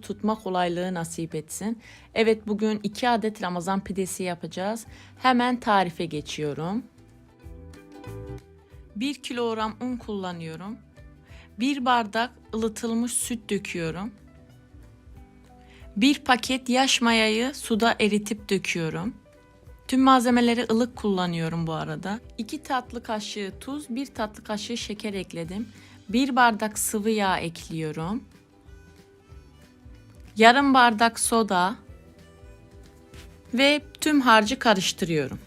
tutma kolaylığı nasip etsin. Evet bugün 2 adet Ramazan pidesi yapacağız. Hemen tarife geçiyorum. 1 kilogram un kullanıyorum. 1 bardak ılıtılmış süt döküyorum. 1 paket yaş mayayı suda eritip döküyorum. Tüm malzemeleri ılık kullanıyorum bu arada. 2 tatlı kaşığı tuz, 1 tatlı kaşığı şeker ekledim. 1 bardak sıvı yağ ekliyorum. Yarım bardak soda ve tüm harcı karıştırıyorum.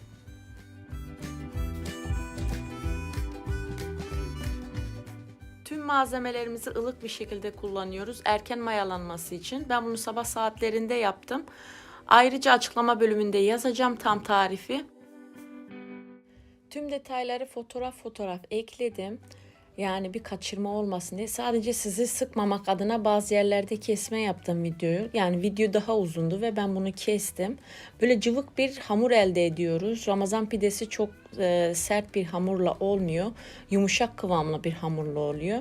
Tüm malzemelerimizi ılık bir şekilde kullanıyoruz erken mayalanması için. Ben bunu sabah saatlerinde yaptım. Ayrıca açıklama bölümünde yazacağım tam tarifi. Tüm detayları fotoğraf fotoğraf ekledim. Yani bir kaçırma olmasın diye. Sadece sizi sıkmamak adına bazı yerlerde kesme yaptım videoyu. Yani video daha uzundu ve ben bunu kestim. Böyle cıvık bir hamur elde ediyoruz. Ramazan pidesi çok e, sert bir hamurla olmuyor. Yumuşak kıvamlı bir hamurla oluyor.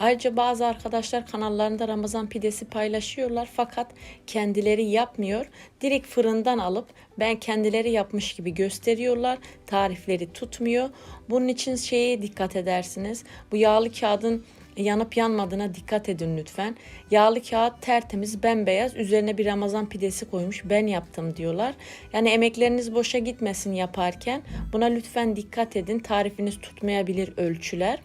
Ayrıca bazı arkadaşlar kanallarında Ramazan pidesi paylaşıyorlar fakat kendileri yapmıyor. Direkt fırından alıp ben kendileri yapmış gibi gösteriyorlar. Tarifleri tutmuyor. Bunun için şeye dikkat edersiniz. Bu yağlı kağıdın yanıp yanmadığına dikkat edin lütfen. Yağlı kağıt tertemiz bembeyaz üzerine bir Ramazan pidesi koymuş ben yaptım diyorlar. Yani emekleriniz boşa gitmesin yaparken buna lütfen dikkat edin. Tarifiniz tutmayabilir ölçüler.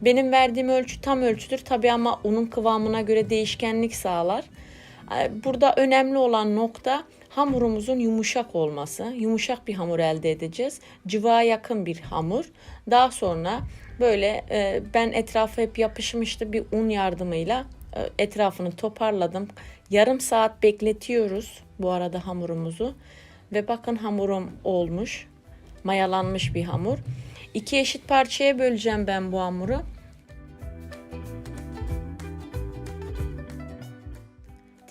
Benim verdiğim ölçü tam ölçüdür tabi ama unun kıvamına göre değişkenlik sağlar. Burada önemli olan nokta hamurumuzun yumuşak olması. Yumuşak bir hamur elde edeceğiz. Cıvığa yakın bir hamur. Daha sonra böyle e, ben etrafı hep yapışmıştı bir un yardımıyla e, etrafını toparladım. Yarım saat bekletiyoruz bu arada hamurumuzu. Ve bakın hamurum olmuş. Mayalanmış bir hamur. İki eşit parçaya böleceğim ben bu hamuru.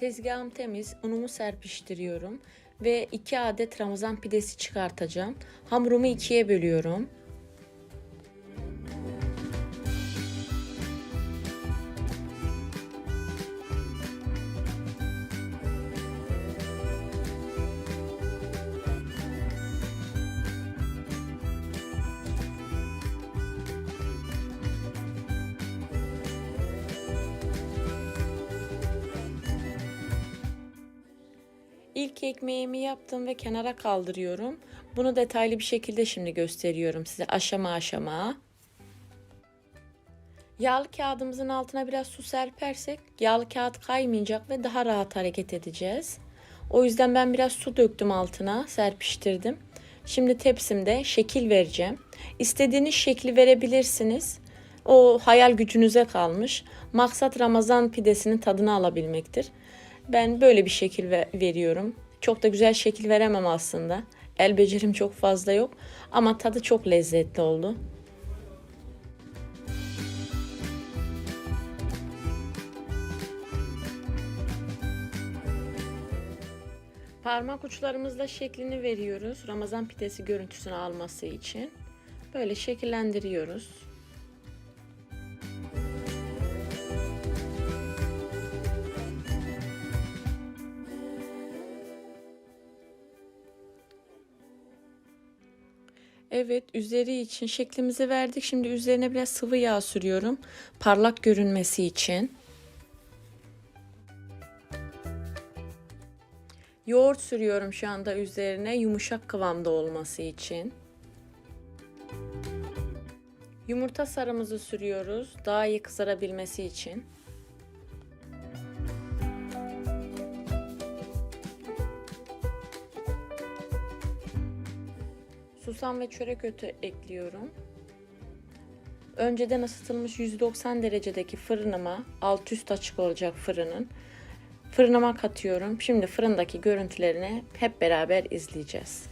Tezgahım temiz, unumu serpiştiriyorum ve 2 adet ramazan pidesi çıkartacağım. Hamurumu ikiye bölüyorum. İlk ekmeğimi yaptım ve kenara kaldırıyorum. Bunu detaylı bir şekilde şimdi gösteriyorum size aşama aşama. Yağlı kağıdımızın altına biraz su serpersek yağlı kağıt kaymayacak ve daha rahat hareket edeceğiz. O yüzden ben biraz su döktüm altına, serpiştirdim. Şimdi tepsimde şekil vereceğim. İstediğiniz şekli verebilirsiniz. O hayal gücünüze kalmış. Maksat Ramazan pidesinin tadını alabilmektir. Ben böyle bir şekil veriyorum. Çok da güzel şekil veremem aslında. El becerim çok fazla yok ama tadı çok lezzetli oldu. Parmak uçlarımızla şeklini veriyoruz. Ramazan pidesi görüntüsünü alması için. Böyle şekillendiriyoruz. Evet üzeri için şeklimizi verdik. Şimdi üzerine biraz sıvı yağ sürüyorum. Parlak görünmesi için. Yoğurt sürüyorum şu anda üzerine yumuşak kıvamda olması için. Yumurta sarımızı sürüyoruz daha iyi kızarabilmesi için. Susam ve çörek otu ekliyorum. Önceden ısıtılmış 190 derecedeki fırınıma, alt üst açık olacak fırının. Fırınıma katıyorum. Şimdi fırındaki görüntülerini hep beraber izleyeceğiz.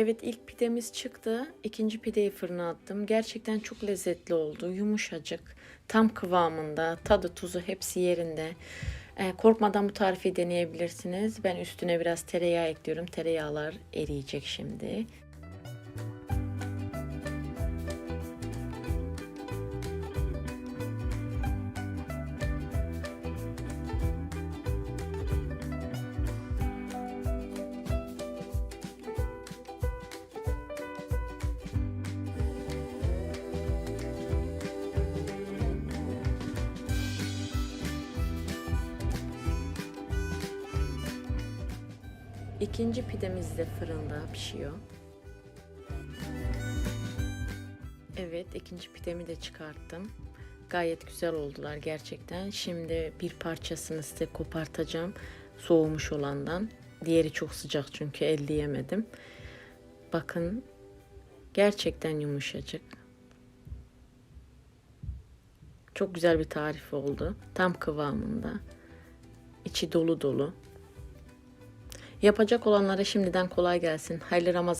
Evet ilk pidemiz çıktı. İkinci pideyi fırına attım. Gerçekten çok lezzetli oldu. Yumuşacık, tam kıvamında, tadı tuzu hepsi yerinde. E, korkmadan bu tarifi deneyebilirsiniz. Ben üstüne biraz tereyağı ekliyorum. Tereyağlar eriyecek şimdi. İkinci pidemiz de fırında pişiyor. Evet, ikinci pidemi de çıkarttım. Gayet güzel oldular gerçekten. Şimdi bir parçasını size kopartacağım. Soğumuş olandan. Diğeri çok sıcak çünkü elleyemedim. Bakın gerçekten yumuşacık. Çok güzel bir tarif oldu. Tam kıvamında. İçi dolu dolu. Yapacak olanlara şimdiden kolay gelsin. Hayırlı Ramazan.